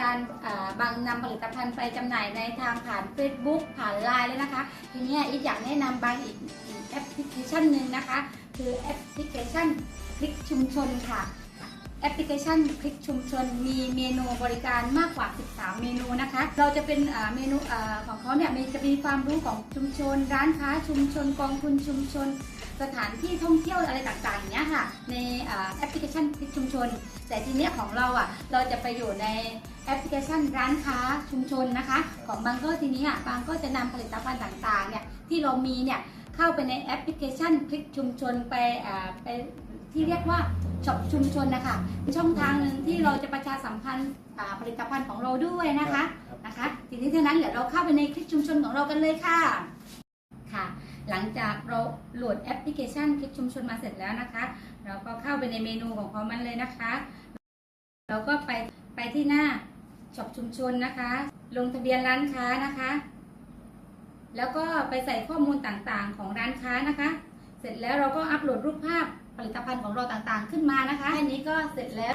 การบางนำผลิตภัณฑ์ไปจำหน่ายในทางผ่าน Facebook ผ่านไลน์เลยนะคะ ทีนี้อีกอยากแนะนำบางอีกแอปพลิเคชันหนึ่งนะคะ คือแอปพลิเคชันคลิกชุมชนค่ะ ปพลิเคชันคลิกชุมชนมีเมนูบริการมากกว่า 13 เมนูนะคะ เราจะเป็นเมนูของเขาเนี่ยมีจะมีความรู้ของชุมชน ร้านค้าชุมชน กองทุนชุมชน สถานที่ท่องเที่ยวอะไรต่างๆอย่างเงี้ยค่ะ ในแอปพลิเคชันคลิกชุมชน แต่ทีเนี้ยของเราอะเราจะไปอยู่ในแอปพลิเคชันร้านค้าชุมชนนะคะ ของบางก็ทีนี้อะบางก็จะนำผลิตภัณฑ์ต่างๆเนี่ยที่เรามีเนี่ยเข้าไปในแอปพลิเคชันคลิกชุมชนไปไป ที่เรียกว่าช็อปชุมชนนะคะเป็นช่องทางหนึ่งที่เราจะประชาสัมพันธ์อ่าผลิตภัณฑ์ของเราด้วยนะคะนะคะ ทีนี้เท่านั้นเดี๋ยวเราเข้าไปในคลิกชุมชนของเรากันเลยค่ะค่ะ หลังจากเราโหลดแอปพลิเคชันคลิกชุมชนมาเสร็จแล้วนะคะ เราก็เข้าไปในเมนูของเขามันเลยนะคะ เราก็ไปไปที่หน้าช็อปชุมชนนะคะ ลงทะเบียนร้านค้านะคะ แล้วก็ไปใส่ข้อมูลต่างๆของร้านค้านะคะ เสร็จแล้วเราก็อัปโหลดรูปภาพ ผลิตภัณฑ์ของเราต่างๆ ขึ้นมานะคะแค่นี้ก็เสร็จแล้ว